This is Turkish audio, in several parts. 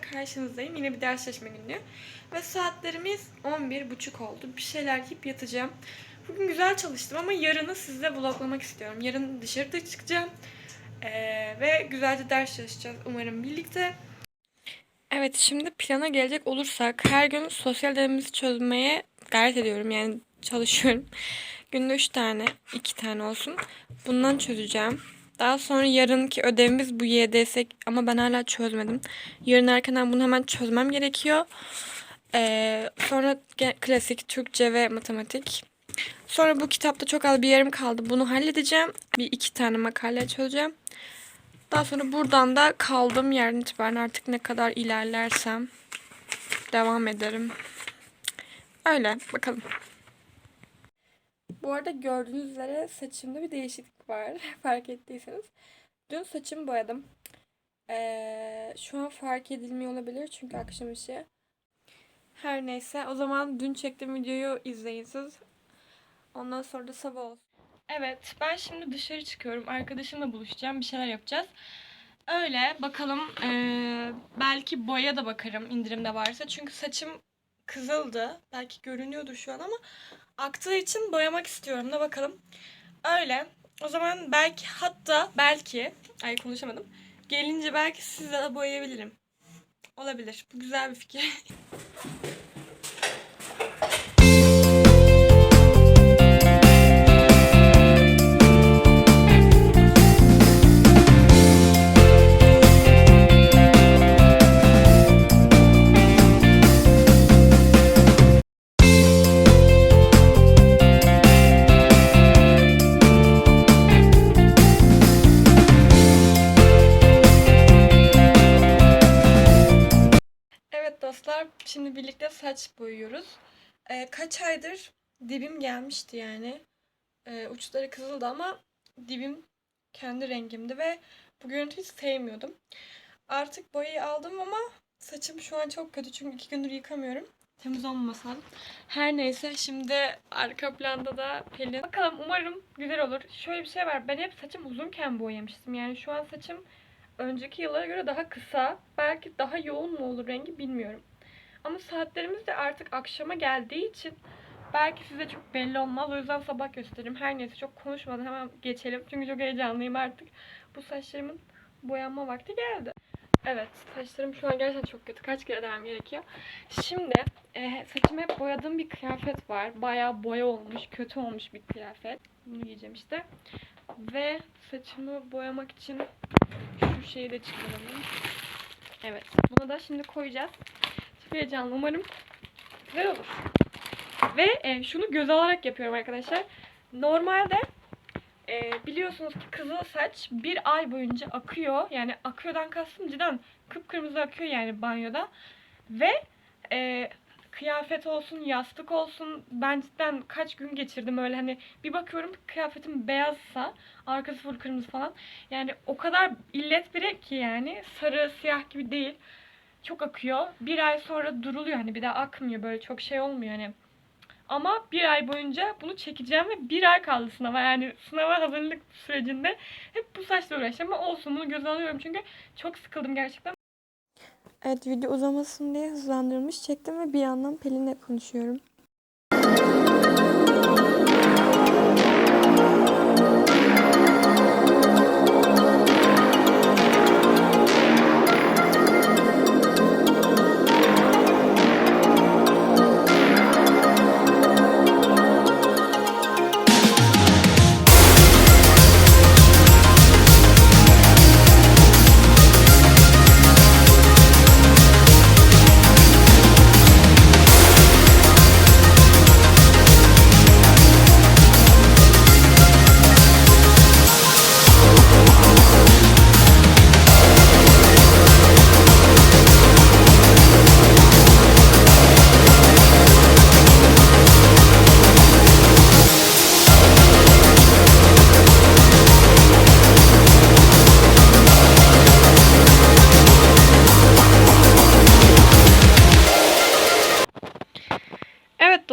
karşınızdayım. Yine bir ders çalışma günü. Ve saatlerimiz 11.30 oldu. Bir şeyler yiyip yatacağım. Bugün güzel çalıştım ama yarını sizle vloglamak istiyorum. Yarın dışarıda çıkacağım. Ee, ve güzelce ders çalışacağız umarım birlikte. Evet şimdi plana gelecek olursak her gün sosyal denememizi çözmeye gayret ediyorum. Yani çalışıyorum. Günde 3 tane, 2 tane olsun. Bundan çözeceğim. Daha sonra yarınki ödevimiz bu YDS ama ben hala çözmedim. Yarın erkenden bunu hemen çözmem gerekiyor. Ee, sonra klasik Türkçe ve matematik. Sonra bu kitapta çok az bir yerim kaldı. Bunu halledeceğim. Bir iki tane makale çözeceğim. Daha sonra buradan da kaldığım yerden itibaren artık ne kadar ilerlersem devam ederim. Öyle bakalım. Bu arada gördüğünüz üzere saçımda bir değişiklik var. Fark ettiyseniz. Dün saçımı boyadım. Ee, şu an fark edilmiyor olabilir çünkü akşam işi. Her neyse o zaman dün çektiğim videoyu izleyin siz. Ondan sonra da sabah olsun. Evet ben şimdi dışarı çıkıyorum. Arkadaşımla buluşacağım. Bir şeyler yapacağız. Öyle bakalım. ee, belki boya da bakarım indirimde varsa. Çünkü saçım kızıldı. Belki görünüyordur şu an ama aktığı için boyamak istiyorum da bakalım. Öyle. O zaman belki hatta belki ay konuşamadım. Gelince belki sizle de boyayabilirim. Olabilir. Bu güzel bir fikir. şimdi birlikte saç boyuyoruz. Ee, kaç aydır dibim gelmişti yani. Ee, uçları kızıldı ama dibim kendi rengimdi ve bu görüntüyü sevmiyordum. Artık boyayı aldım ama saçım şu an çok kötü çünkü iki gündür yıkamıyorum. Temiz olmaması. Her neyse şimdi arka planda da Pelin. Bakalım umarım güzel olur. Şöyle bir şey var. Ben hep saçım uzunken boyamıştım. Yani şu an saçım önceki yıllara göre daha kısa. Belki daha yoğun mu olur rengi bilmiyorum. Ama saatlerimiz de artık akşama geldiği için belki size çok belli olmaz. O yüzden sabah gösteririm. Her neyse çok konuşmadan hemen geçelim. Çünkü çok heyecanlıyım artık. Bu saçlarımın boyanma vakti geldi. Evet saçlarım şu an gerçekten çok kötü. Kaç kere demem gerekiyor. Şimdi e, saçımı hep boyadığım bir kıyafet var. Bayağı boya olmuş, kötü olmuş bir kıyafet. Bunu giyeceğim işte. Ve saçımı boyamak için şu şeyi de çıkaralım. Evet. Bunu da şimdi koyacağız. Çok heyecanlı. Umarım güzel olur. Ve e, şunu göz alarak yapıyorum arkadaşlar. Normalde e, biliyorsunuz ki kızıl saç bir ay boyunca akıyor. Yani akıyordan kastım cidden kıpkırmızı akıyor yani banyoda. Ve e, kıyafet olsun, yastık olsun ben cidden kaç gün geçirdim öyle hani bir bakıyorum kıyafetim beyazsa arkası full kırmızı falan. Yani o kadar illet biri ki yani sarı siyah gibi değil. Çok akıyor. Bir ay sonra duruluyor hani bir daha akmıyor böyle çok şey olmuyor hani. Ama bir ay boyunca bunu çekeceğim ve bir ay kaldı sınava. Yani sınava hazırlık sürecinde hep bu saçla uğraşacağım ama olsun bunu göze alıyorum çünkü çok sıkıldım gerçekten. Evet video uzamasın diye hızlandırılmış çektim ve bir yandan Pelin'le konuşuyorum.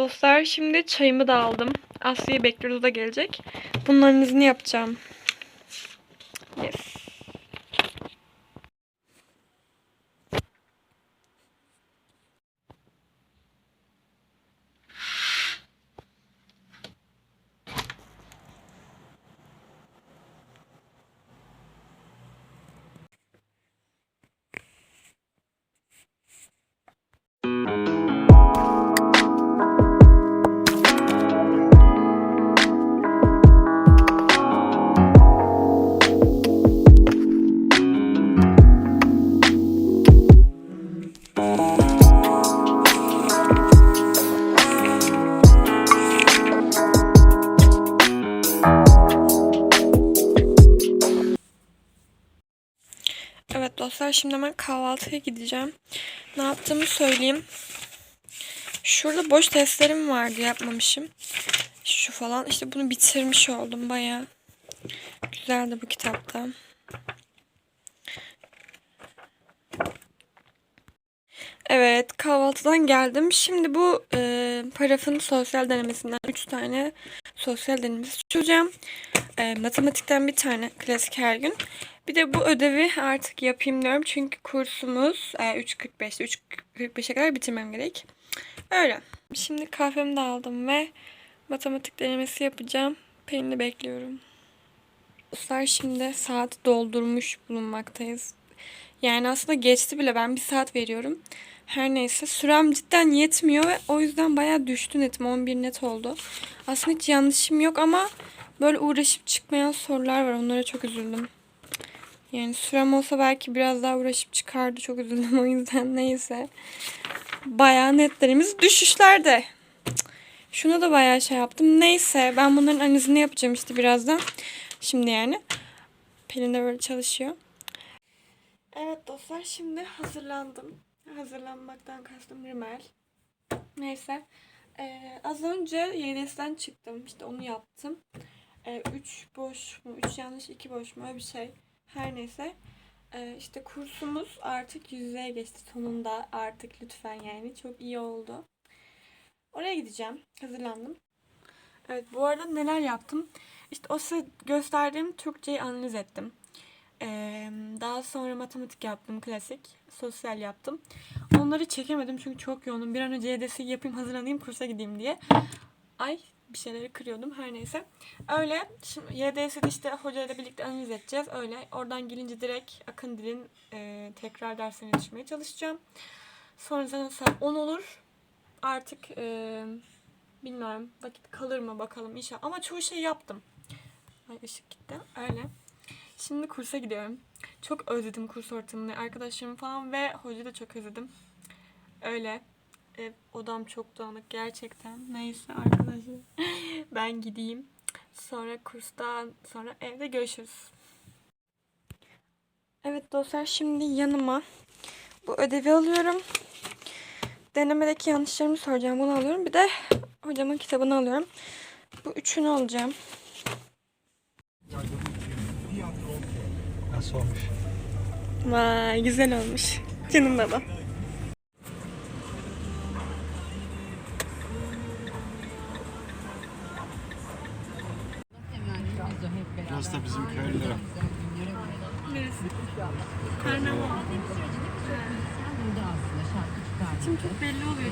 Dostlar şimdi çayımı da aldım. Aslı'yı bekliyoruz da gelecek. Bunun analizini yapacağım. Yes. Dostlar şimdi hemen kahvaltıya gideceğim. Ne yaptığımı söyleyeyim. Şurada boş testlerim vardı yapmamışım. Şu falan işte bunu bitirmiş oldum baya. Güzeldi bu kitapta. Evet kahvaltıdan geldim. Şimdi bu e, parafın sosyal denemesinden 3 tane sosyal denemesi çözeceğim. E, matematikten bir tane klasik her gün. Bir de bu ödevi artık yapayım diyorum. Çünkü kursumuz e, 3.45'te 3.45'e kadar bitirmem gerek. Öyle. Şimdi kahvemi de aldım ve matematik denemesi yapacağım. Pelin'i bekliyorum. Dostlar şimdi saat doldurmuş bulunmaktayız. Yani aslında geçti bile ben bir saat veriyorum. Her neyse sürem cidden yetmiyor ve o yüzden bayağı düştü netim 11 net oldu. Aslında hiç yanlışım yok ama böyle uğraşıp çıkmayan sorular var onlara çok üzüldüm. Yani sürem olsa belki biraz daha uğraşıp çıkardı çok üzüldüm o yüzden neyse. Bayağı netlerimiz düşüşlerde. Şuna da bayağı şey yaptım. Neyse ben bunların analizini yapacağım işte birazdan. Şimdi yani. Pelin de böyle çalışıyor. Evet dostlar şimdi hazırlandım. Hazırlanmaktan kastım rimel. Neyse. Ee, az önce YDS'den çıktım. İşte onu yaptım. 3 boş mu? 3 yanlış 2 boş mu? Öyle bir şey. Her neyse. Ee, işte kursumuz artık yüzeye geçti sonunda. Artık lütfen yani. Çok iyi oldu. Oraya gideceğim. Hazırlandım. Evet bu arada neler yaptım? İşte o size gösterdiğim Türkçeyi analiz ettim. Ee, daha sonra matematik yaptım klasik. Sosyal yaptım. Onları çekemedim çünkü çok yoğunum. Bir an önce YDS'i yapayım hazırlanayım kursa gideyim diye. Ay bir şeyleri kırıyordum her neyse. Öyle şimdi YDS'i de işte hocayla birlikte analiz edeceğiz. Öyle oradan gelince direkt Akın Dil'in e, tekrar dersine yetişmeye çalışacağım. Sonra zaten saat 10 olur. Artık e, bilmiyorum vakit kalır mı bakalım inşallah. Ama çoğu şey yaptım. Ay ışık gitti. Öyle. Şimdi kursa gidiyorum. Çok özledim kurs ortamını, arkadaşlarımı falan ve hocayı da çok özledim. Öyle. Ev, odam çok dağınık gerçekten. Neyse arkadaşlar. ben gideyim. Sonra kurstan sonra evde görüşürüz. Evet dostlar şimdi yanıma bu ödevi alıyorum. Denemedeki yanlışlarımı soracağım. Bunu alıyorum. Bir de hocamın kitabını alıyorum. Bu üçünü alacağım. Nasıl olmuş? Vay güzel olmuş. Canım baba. Karnaval. Şimdi çok belli oluyor.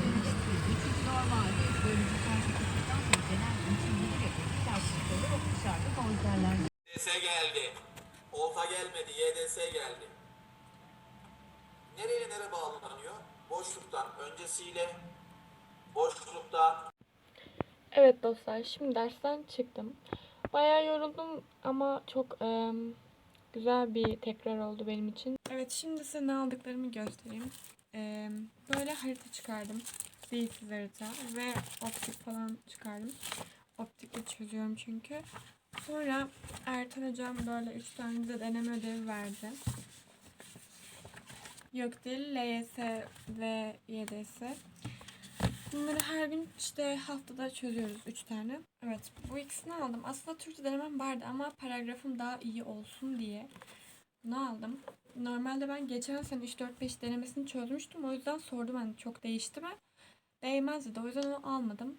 YDS geldi. Olta gelmedi, YDS geldi. Nereye nere bağlanıyor? Boşluktan öncesiyle, boşluktan Evet dostlar şimdi dersten çıktım. Bayağı yoruldum ama çok em, güzel bir tekrar oldu benim için. Evet şimdi size ne aldıklarımı göstereyim. Em, böyle harita çıkardım. Zeysiz harita ve optik falan çıkardım. Optikle çözüyorum çünkü. Sonra Ertan hocam böyle 3 tane de deneme ödevi verdi. Yok değil LYS ve YDS. Bunları her gün işte haftada çözüyoruz 3 tane. Evet bu ikisini aldım. Aslında Türkçe denemem vardı ama paragrafım daha iyi olsun diye bunu aldım. Normalde ben geçen sene 3-4-5 denemesini çözmüştüm. O yüzden sordum hani çok değişti mi? Değmezdi de o yüzden onu almadım.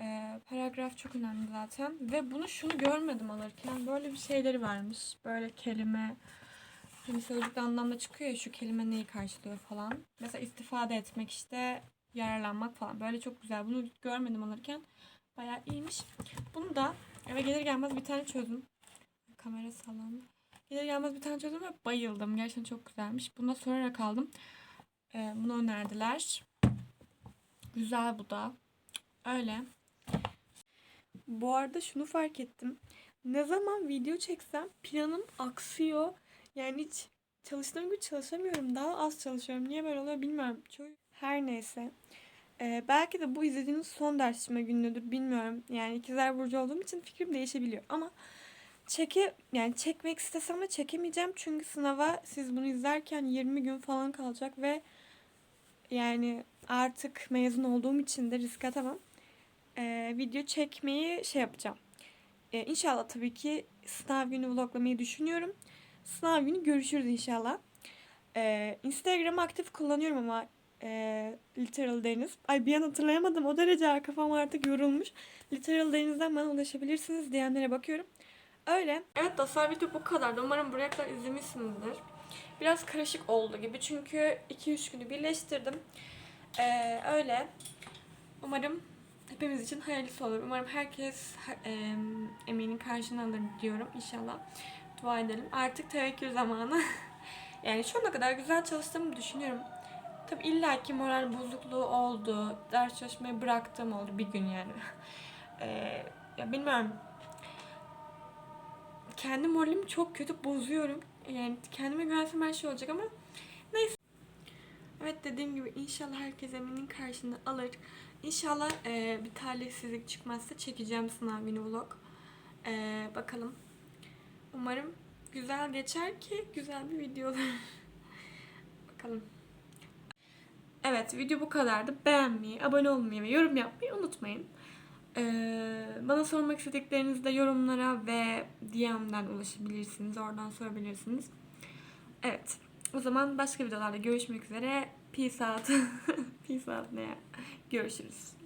Ee, paragraf çok önemli zaten. Ve bunu şunu görmedim alırken. Böyle bir şeyleri varmış. Böyle kelime hani sözlükte anlamda çıkıyor ya şu kelime neyi karşılıyor falan. Mesela istifade etmek işte yararlanmak falan. Böyle çok güzel. Bunu görmedim alırken. Bayağı iyiymiş. Bunu da eve gelir gelmez bir tane çözdüm. Kamera sallandı. Gelir gelmez bir tane çözdüm ve bayıldım. Gerçekten çok güzelmiş. Buna sorarak aldım. Ee, bunu önerdiler. Güzel bu da. Öyle. Bu arada şunu fark ettim. Ne zaman video çeksem planım aksıyor. Yani hiç çalıştığım gibi çalışamıyorum. Daha az çalışıyorum. Niye böyle oluyor bilmiyorum. Çok... Her neyse. Ee, belki de bu izlediğiniz son ders çalışma günüdür. Bilmiyorum. Yani ikizler burcu olduğum için fikrim değişebiliyor. Ama çeke yani çekmek istesem de çekemeyeceğim çünkü sınava siz bunu izlerken 20 gün falan kalacak ve yani artık mezun olduğum için de risk atamam. Ee, video çekmeyi şey yapacağım. Ee, inşallah tabii ki sınav günü vloglamayı düşünüyorum. Sınav günü görüşürüz inşallah. Ee, Instagram'ı aktif kullanıyorum ama e, Literal Deniz. Ay bir an hatırlayamadım. O derece kafam artık yorulmuş. Literal Deniz'den bana ulaşabilirsiniz. DM'lere bakıyorum. Öyle. Evet dostlar video bu kadardı. Umarım buraya kadar izlemişsinizdir. Biraz karışık oldu gibi çünkü 2-3 günü birleştirdim. Ee, öyle. Umarım hepimiz için hayırlısı olur. Umarım herkes em, emeğinin karşılığını alır diyorum inşallah. Dua edelim. Artık tevekkül zamanı. yani şu ana kadar güzel çalıştığımı düşünüyorum. Tabi illaki moral bozukluğu oldu. Ders çalışmayı bıraktığım oldu bir gün yani. Ee, ya bilmiyorum. Kendi moralimi çok kötü bozuyorum. Yani kendime güvensem her şey olacak ama neyse. Evet dediğim gibi inşallah herkes emeğinin karşılığını alır. İnşallah e, bir talihsizlik çıkmazsa çekeceğim sınav günü vlog. E, bakalım. Umarım güzel geçer ki güzel bir video olur. bakalım. Evet video bu kadardı. Beğenmeyi, abone olmayı ve yorum yapmayı unutmayın. Ee, bana sormak istediklerinizi de yorumlara ve DM'den ulaşabilirsiniz. Oradan sorabilirsiniz. Evet. O zaman başka videolarda görüşmek üzere. Peace out. Peace out ne ya? Görüşürüz.